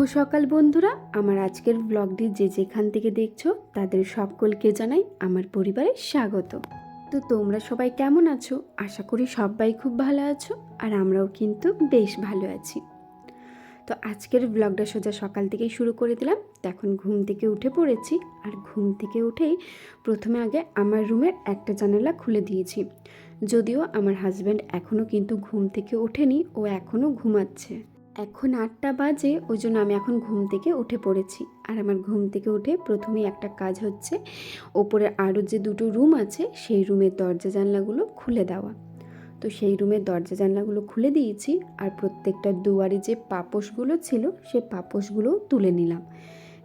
শুভ সকাল বন্ধুরা। আমার আজকের ব্লগটি যে যেখান থেকে দেখছ, তাদের সকলকে জানাই আমার পরিবারে স্বাগত। তো তোমরা সবাই কেমন আছো? আশা করি সবাই খুব ভালো আছো, আর আমরাও কিন্তু বেশ ভালো আছি। তো আজকের ব্লগটা সোজা সকাল থেকেই শুরু করে দিলাম। তো এখন ঘুম থেকে উঠে পড়েছি, আর ঘুম থেকে উঠেই প্রথমে আগে আমার রুমের একটা জানালা খুলে দিয়েছি। যদিও আমার হাজব্যান্ড এখনও কিন্তু ঘুম থেকে ওঠেনি, ও এখনও ঘুমাচ্ছে। এখন আটটা বাজে, ওই জন্য আমি এখন ঘুম থেকে উঠে পড়েছি। আর আমার ঘুম থেকে উঠে প্রথমেই একটা কাজ হচ্ছে, ওপরে আরও যে দুটো রুম আছে, সেই রুমের দরজা জানলাগুলো খুলে দেওয়া। তো সেই রুমের দরজা জানলাগুলো খুলে দিয়েছি, আর প্রত্যেকটা দুয়ারে যে পাপোশগুলো ছিল, সে পাপোশগুলোও তুলে নিলাম।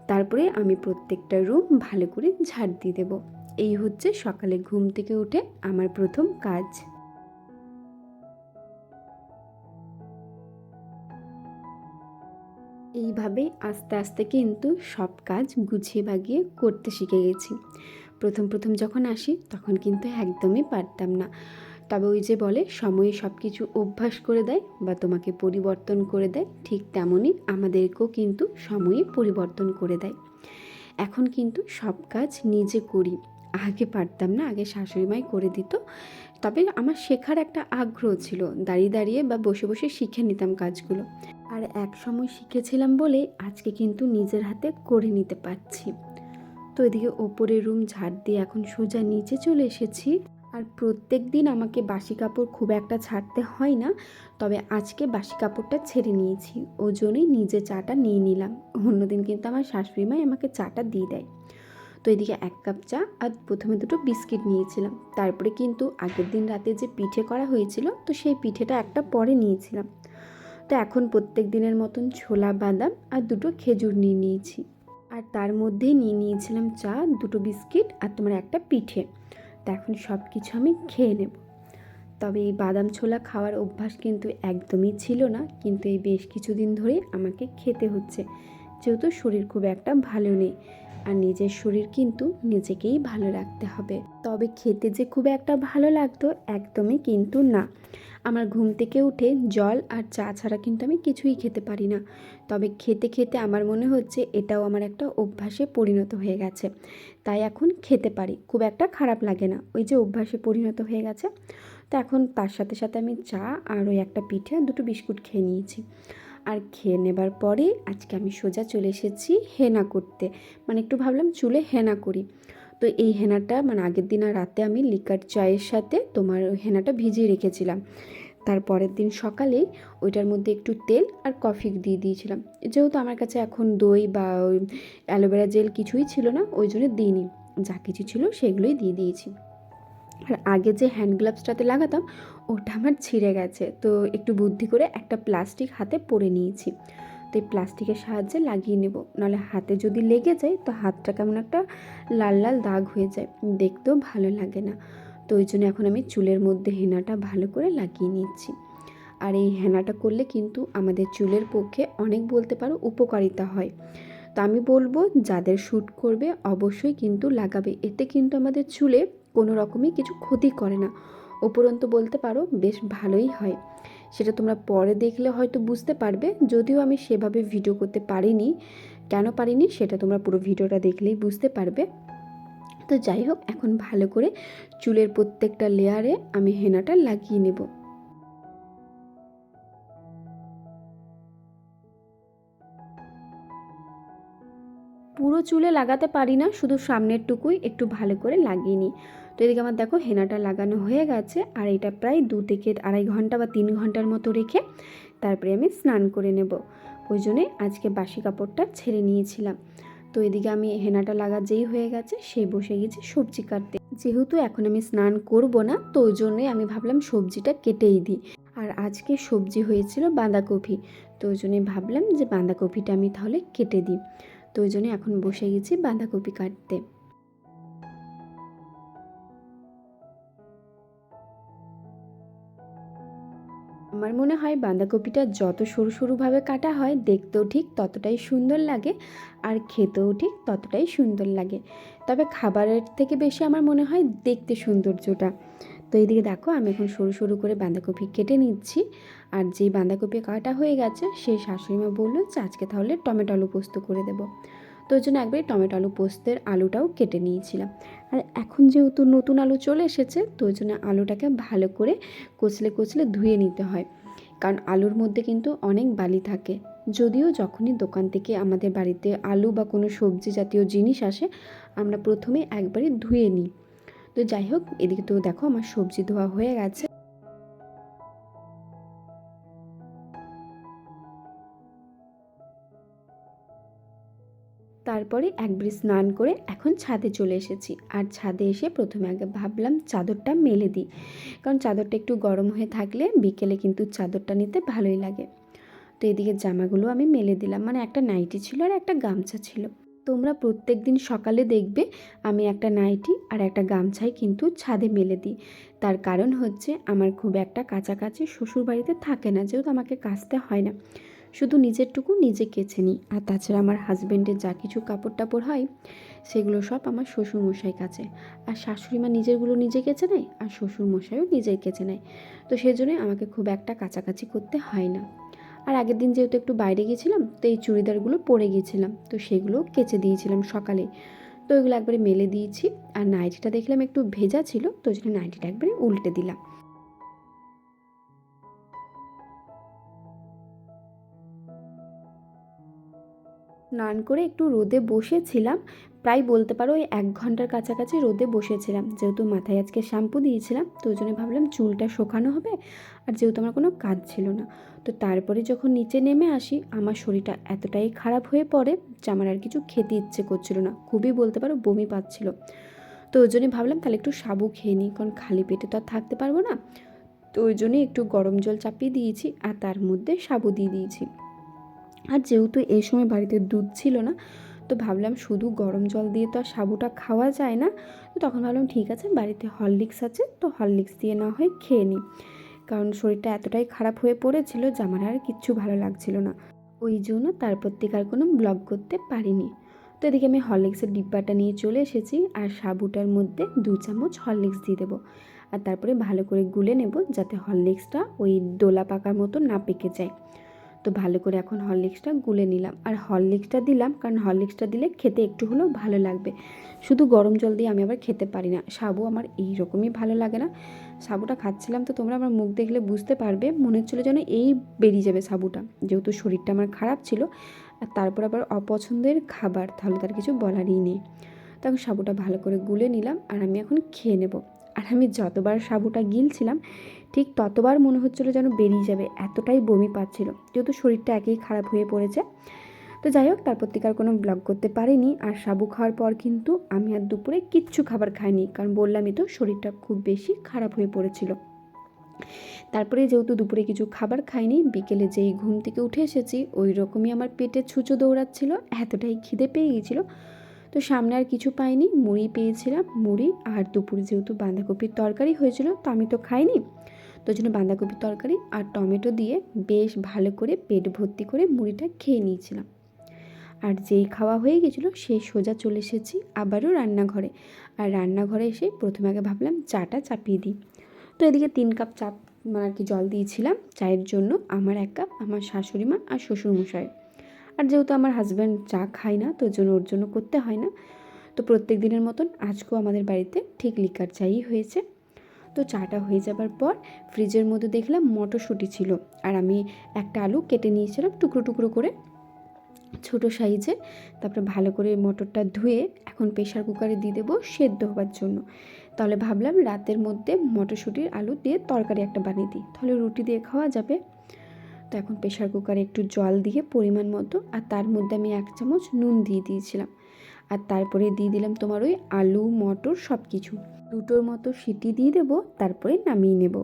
তারপরে আমি প্রত্যেকটা রুম ভালো করে ঝাড় দিয়ে দেবো। এই হচ্ছে সকালে ঘুম থেকে উঠে আমার প্রথম কাজ। এইভাবেই আস্তে আস্তে কিন্তু সব কাজ গুছিয়ে বাগিয়ে করতে শিখে গেছি। প্রথম প্রথম যখন আসি তখন কিন্তু একদমই পারতাম না। তবে ওই যে বলে, সময়ে সব কিছু অভ্যাস করে দেয় বা তোমাকে পরিবর্তন করে দেয়, ঠিক তেমনই আমাদেরকেও কিন্তু সময়ে পরিবর্তন করে দেয়। এখন কিন্তু সব কাজ নিজে করি। আগে পারতাম না, আগে শাশুড়ি মাই করে দিত। তবে আমার শেখার একটা আগ্রহ ছিল, দাঁড়িয়ে দাঁড়িয়ে বা বসে বসে শিখে নিতাম কাজগুলো। আর এক সময় শিখেছিলাম বলে আজকে কিন্তু নিজের হাতে করে নিতে পারছি। তো এদিকে ওপরের রুম ঝাড় দিয়ে এখন সোজা নিচে চলে এসেছি। আর প্রত্যেক দিন আমাকে বাসি কাপড় খুব একটা ছাড়তে হয় না, তবে আজকে বাসি কাপড়টা ছেড়ে নিয়েছি। ওই জন্যই নিজে চাটা নিয়ে নিলাম। অন্যদিন কিন্তু আমার শাশুড়ি মাই আমাকে চাটা দিয়ে দেয়। তো এদিকে এক কাপ চা আর প্রথমে দুটো বিস্কিট নিয়েছিলাম। তারপরে কিন্তু আগের দিন রাতে যে পিঠে করা হয়েছিল, তো সেই পিঠেটা একটা পরে নিয়েছিলাম। তো এখন প্রত্যেক দিনের মতন ছোলা, বাদাম আর দুটো খেজুর নিয়ে নিয়েছি। আর তার মধ্যেই নিয়ে নিয়েছিলাম চা, দুটো বিস্কিট আর তোমার একটা পিঠে। তো এখন সব কিছু আমি খেয়ে নেব। তবে এই বাদাম ছোলা খাওয়ার অভ্যাস কিন্তু একদমই ছিল না, কিন্তু এই বেশ কিছুদিন ধরে আমাকে খেতে হচ্ছে। যেহেতু শরীর খুব একটা ভালো নেই। আর নিজের শরীর কিন্তু নিজেকেই ভালো রাখতে হবে। তবে খেতে যে খুব একটা ভালো লাগতো একদমই কিন্তু না। আমার ঘুম থেকে উঠে জল আর চা ছাড়া কিন্তু আমি কিছুই খেতে পারি না। তবে খেতে খেতে আমার মনে হচ্ছে এটাও আমার একটা অভ্যাসে পরিণত হয়ে গেছে। তাই এখন খেতে পারি, খুব একটা খারাপ লাগে না। ওই যে অভ্যাসে পরিণত হয়ে গেছে। তো এখন তার সাথে সাথে আমি চা আর ওই একটা পিঠে দুটো বিস্কুট খেয়ে নিয়েছি। আর খেয়ে নেবার পরে আজকে আমি সোজা চলে এসেছি হেনা করতে। মানে একটু ভাবলাম চুলে হেনা করি। তো এই হেনাটা মানে আগের দিন আর রাতে আমি লিকার চায়ের সাথে তোমার হেনাটা ভিজিয়ে রেখেছিলাম। তারপরের দিন সকালে ওইটার মধ্যে একটু তেল আর কফি দিয়ে দিয়েছিলাম। যেহেতু আমার কাছে এখন দই বা ওই অ্যালোভেরা জেল কিছুই ছিল না, ওই জন্য দিইনি। যা কিছু ছিল সেগুলোই দিয়ে দিয়েছি। আর আগে যে হ্যান্ড গ্লাভসটাতে লাগাতাম ওটা আমার ছিঁড়ে গেছে। তো একটু বুদ্ধি করে একটা প্লাস্টিক হাতে পরে নিয়েছি। তো এই প্লাস্টিকের সাহায্যে লাগিয়ে নেব। নাহলে হাতে যদি লেগে যায়, তো হাতটা কেমন একটা লাল লাল দাগ হয়ে যায়। দেখতেও ভালো লাগে না। তো ওই জন্য এখন আমি চুলের মধ্যে হেনাটা ভালো করে লাগিয়ে নিচ্ছি। আর এই হেনাটা করলে কিন্তু আমাদের চুলের পক্ষে অনেক বলতে পারো উপকারিতা হয়। তো আমি বলব, যাদের শ্যুট করবে, অবশ্যই কিন্তু লাগাবে। এতে কিন্তু আমাদের চুলে কোনো রকমই কিছু ক্ষতি করে না। উপরন্তু বলতে পারো, বেশ ভালোই হয়। সেটা তোমরা পরে দেখলে হয়তো বুঝতে পারবে। যদিও আমি সেভাবে ভিডিও করতে পারিনি। কেন পারিনি সেটা তোমরা পুরো ভিডিওটা দেখলেই বুঝতে পারবে। তো যাই হোক, এখন ভালো করে চুলের প্রত্যেকটা লেয়ারে আমি হেনাটা লাগিয়ে নেব। পুরো চুলে লাগাতে পারি না, শুধু সামনের টুকুই একটু ভালো করে লাগিয়ে নিই। তো এদিকে আমার দেখো হেনাটা লাগানো হয়ে গেছে, আর এটা প্রায় দু থেকে আড়াই ঘণ্টা বা তিন ঘণ্টার মতো রেখে তারপরে আমি স্নান করে নেব। ওই জন্যে আজকে বাসি কাপড়টা ছেড়ে নিয়েছিলাম। তো এদিকে আমি হেনাটা লাগা যেই হয়ে গেছে, সে বসে গেছে সবজি কাটতে। যেহেতু এখন আমি স্নান করব না, তো ওই জন্যই আমি ভাবলাম সবজিটা কেটেই দিই। আর আজকে সবজি হয়েছিল বাঁধাকপি, তো ওই জন্যই ভাবলাম যে বাঁধাকপিটা আমি তাহলে কেটে দিই। তো ওই জন্য এখন বসে গেছি বাঁধাকপি কাটতে। আমার মনে হয় বাঁধাকপিটা যত সরু সরুভাবে কাটা হয়, দেখতেও ঠিক ততটাই সুন্দর লাগে আর খেতেও ঠিক ততটাই সুন্দর লাগে। তবে খাবারের থেকে বেশি আমার মনে হয় দেখতে সৌন্দর্যটা। তো এইদিকে দেখো, আমি এখন সরু সরু করে বাঁধাকপি কেটে নিচ্ছি। আর যেই বাঁধাকপি কাটা হয়ে গেছে সেই শাশুড়িমা বলল যে, আজকে তাহলে টমেটো আলু পোস্ত করে দেবো। তো ওই জন্য একবারই টমেটো আলু পোস্তের আলুটাও কেটে নিয়েছিলাম। আর এখন যেহেতু নতুন আলু চলে এসেছে, তো ওই জন্য আলুটাকে ভালো করে কচলে কচলে ধুয়ে নিতে হয়। কারণ আলুর মধ্যে কিন্তু অনেক বালি থাকে। যদিও যখনই দোকান থেকে আমাদের বাড়িতে আলু বা কোনো সবজি জাতীয় জিনিস আসে, আমরা প্রথমে একবারই ধুয়ে নিই। তো যাই হোক, এদিকে তো দেখো আমার সবজি ধোয়া হয়ে গেছে। তারপরে একবারে স্নান করে এখন ছাদে চলে এসেছি। আর ছাদে এসে প্রথমে আগে ভাবলাম চাদরটা মেলে দিই। কারণ চাদরটা একটু গরম হয়ে থাকলে বিকেলে কিন্তু চাদরটা নিতে ভালোই লাগে। তো এদিকে জামাগুলো আমি মেলে দিলাম। মানে একটা নাইটি ছিল আর একটা গামছা ছিল। তোমরা প্রত্যেক দিন সকালে দেখবে আমি একটা নাইটি আর একটা গামছাই কিন্তু ছাদে মেলে দিই। তার কারণ হচ্ছে আমার খুব একটা কাছাকাছি শ্বশুর বাড়িতে থাকে না, যেহেতু আমাকে কাচতে হয় না। শুধু নিজেরটুকু নিজে কেচে নিই। আর তাছাড়া আমার হাজব্যান্ডের যা কিছু কাপড় টাপড় হয়, সেগুলো সব আমার শ্বশুর মশাই কাছে আর শাশুড়ি মা নিজেরগুলো নিজে কেচে নেয় আর শ্বশুর মশাইও নিজেই কেচে নেয়। তো সেই জন্যই আমাকে খুব একটা কাছাকাছি করতে হয় না। আর আগের দিন যেহেতু একটু বাইরে গেছিলাম তো এই চুড়িদারগুলো পরে গিয়েছিলাম। তো সেগুলো কেচে দিয়েছিলাম সকালে। তো ওইগুলো একবারে মেলে দিয়েছি। আর নাইটিটা দেখলাম একটু ভেজা ছিল, তো ওই জন্য নাইটিটা একবারে উল্টে দিলাম। স্নান করে একটু রোদে বসেছিলাম। প্রায় বলতে পারো ওই এক ঘণ্টার কাছাকাছি রোদে বসেছিলাম। যেহেতু মাথায় আজকে শ্যাম্পু দিয়েছিলাম, তো ওই জন্য ভাবলাম চুলটা শোকানো হবে আর যেহেতু আমার কোনো কাজ ছিল না। তো তারপরে যখন নিচে নেমে আসি, আমার শরীরটা এতটাই খারাপ হয়ে পড়ে যে আমার আর কিছু খেতে ইচ্ছে করছিল না। খুবই বলতে পারো বমি পাচ্ছিল। তো ওই জন্যই ভাবলাম তাহলে একটু সাবু খেয়ে নিই, কারণ খালি পেটে তো আর থাকতে পারব না। তো ওই জন্যই একটু গরম জল চাপিয়ে দিয়েছি আর তার মধ্যে সাবু দিয়ে দিয়েছি। আর যেহেতু এই সময় বাড়িতে দুধ ছিল না, তো ভাবলাম শুধু গরম জল দিয়ে তো আর সাবুটা খাওয়া যায় না। তো তখন ভাবলাম, ঠিক আছে, বাড়িতে হরলিক্স আছে, তো হরলিক্স দিয়ে না হয় খেয়ে নিই। কারণ শরীরটা এতটাই খারাপ হয়ে পড়েছিল যে আমার আর কিচ্ছু ভালো লাগছিল না। ওই জন্য তারপর থেকে আর কোনো ব্লগ করতে পারিনি। তো এদিকে আমি হরলিক্সের ডিব্বাটা নিয়ে চলে এসেছি আর সাবুটার মধ্যে দু চামচ হরলিক্স দিয়ে দেবো। আর তারপরে ভালো করে গুলে নেব যাতে হরলিক্সটা ওই দোলা পাকার মতো না পেকে যায়। তো ভালো করে এখন হরলিক্সটা গুলে নিলাম। আর হরলিক্সটা দিলাম কারণ হরলিক্সটা দিলে খেতে একটু হলেও ভালো লাগবে। শুধু গরম জল দিয়ে আমি আবার খেতে পারি না। সাবু আমার এই রকমই ভালো লাগে না। সাবুটা খাচ্ছিলাম তো তোমরা আমার মুখ দেখলে বুঝতে পারবে। মনে হচ্ছিল যেন এই বেরিয়ে যাবে সাবুটা। যেহেতু শরীরটা আমার খারাপ ছিল, আর তারপর আবার অপছন্দের খাবার, তাহলে তার কিছু বলারই নেই। তখন সাবুটা ভালো করে গুলে নিলাম আর আমি এখন খেয়ে নেব। আমি যতবার সাবুটা গিলছিলাম, ঠিক ততবার মনে হচ্ছিল যেন বেরিয়ে যাবে, এতটাই বমি পাচ্ছিল। যেহেতু শরীরটা একেই খারাপ হয়ে পড়েছে। তো যাই হোক তারপর থেকে আর কোনো ব্লগ করতে পারিনি। আর সাবু খাওয়ার পর কিন্তু আমি আর দুপুরে কিচ্ছু খাবার খাইনি, কারণ বললামই তো, শরীরটা খুব বেশি খারাপ হয়ে পড়েছিল। তারপরে যেহেতু দুপুরে কিছু খাবার খাইনি, বিকেলে যেই ঘুম থেকে উঠে এসেছি, ওই রকমই আমার পেটে ছুঁচো দৌড়াচ্ছিল, এতটাই খিদে পেয়ে গিয়েছিল। তো সামনে আর কিছু পাইনি। মুড়ি পেয়েছিলাম, মুড়ি আর দুপুরে যেহেতু বাঁধাকপির তরকারি হয়েছিল তো আমি তো খাইনি। তো জন্য বাঁধাকপির তরকারি আর টমেটো দিয়ে বেশ ভালো করে পেট ভর্তি করে মুড়িটা খেয়ে নিয়েছিলাম। আর যেই খাওয়া হয়ে গেছিল সেই সোজা চলে এসেছি আবারও রান্নাঘরে। আর রান্নাঘরে এসে প্রথমে আগে ভাবলাম চাটা চাপিয়ে দিই। তো এদিকে তিন কাপ চা মানে আর কি জল দিয়েছিলাম চায়ের জন্য। আমার এক কাপ, আমার শাশুড়ি মা আর শ্বশুরমশাই। আর যেহেতু আমার হাজব্যান্ড চা খায় না, তো জন্য ওর জন্য করতে হয় না। তো প্রত্যেক দিনের মতন আজকেও আমাদের বাড়িতে ঠিক লিকার চাই হয়েছে। তো চাটা হয়ে যাবার পর ফ্রিজের মধ্যে দেখলাম মটরশুঁটি ছিল। আর আমি একটা আলু কেটে নিয়েছিলাম টুকরো টুকরো করে ছোট সাইজে তারপরে ভালো করে মটরটা ধুয়ে এখন প্রেশার কুকারে দিয়ে দেবো সেদ্ধ হবার জন্য। তাহলে ভাবলাম রাতের মধ্যে মটরশুঁটির আলু দিয়ে তরকারি একটা বানিয়ে দিই। তাহলে রুটি দিয়ে খাওয়া যাবে। তো এখন প্রেশার কুকারে একটু জল দিয়ে পরিমাণ মতো আর তার মধ্যে আমি এক চামচ নুন দিয়ে দিয়েছিলাম। আর তারপরে দিয়ে দিলাম তোমার ওই আলু, মটর সব কিছু দুটোর মতো সিটি দিয়ে দেবো, তারপরে নামিয়ে নেব।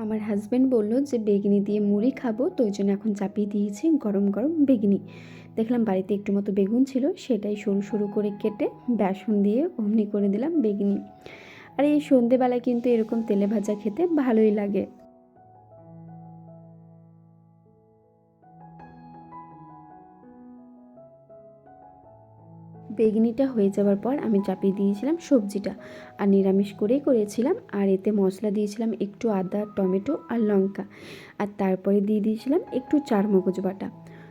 আমার হাজব্যান্ড বলল যে, বেগনি দিয়ে মুড়ি খাব তো ওই জন্য এখন চাপিয়ে দিয়েছি গরম গরম বেগনি। দেখলাম বাড়িতে একটু মতো বেগুন ছিল, সেটাই সরু সরু করে কেটে বেসন দিয়ে অমনি করে দিলাম বেগনি। আর, এই সন্ধেবেলায় কিন্তু এরকম তেলে ভাজা খেতে ভালোই লাগে। বেগনিটা হয়ে যাওয়ার পর আমি চাপিয়ে দিয়েছিলাম সবজিটা। আর নিরামিষ করেই করেছিলাম, আর এতে মশলা দিয়েছিলাম একটু আদা, টমেটো আর লঙ্কা। আর তারপরে দিয়ে দিয়েছিলাম একটু চার মগজ বাটা।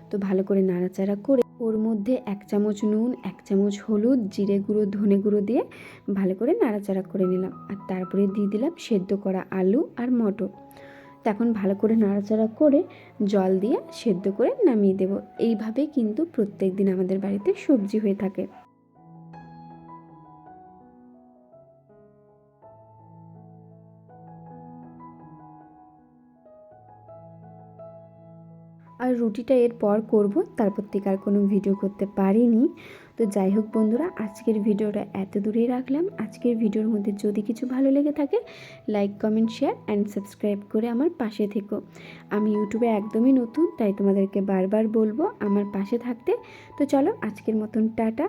তো ভালো করে নাড়াচাড়া করে ওর মধ্যে এক চামচ নুন, এক চামচ হলুদ, জিরে গুঁড়ো, ধনে গুঁড়ো দিয়ে ভালো করে নাড়াচাড়া করে নিলাম। আর তারপরে দিয়ে দিলাম সেদ্ধ করা আলু আর মটর। তখন ভালো করে নাড়াচাড়া করে জল দিয়ে সেদ্ধ করে নামিয়ে দেব। এইভাবেই কিন্তু প্রত্যেক দিন আমাদের বাড়িতে সবজি হয়ে থাকে। আর রুটিটা এরপর করব, তারপর থেকে আর কোনো ভিডিও করতে পারিনি। তো যাই হোক বন্ধুরা, আজকের ভিডিওটা এত দূরেই রাখলাম। আজকের ভিডিওর মধ্যে যদি কিছু ভালো লেগে থাকে like comment share and subscribe করে আমার পাশে থেকো। আমি ইউটিউবে একদমই নতুন, তাই তোমাদেরকে বারবার বলব আমার পাশে থাকতে। তো চলো আজকের মতন, টাটা।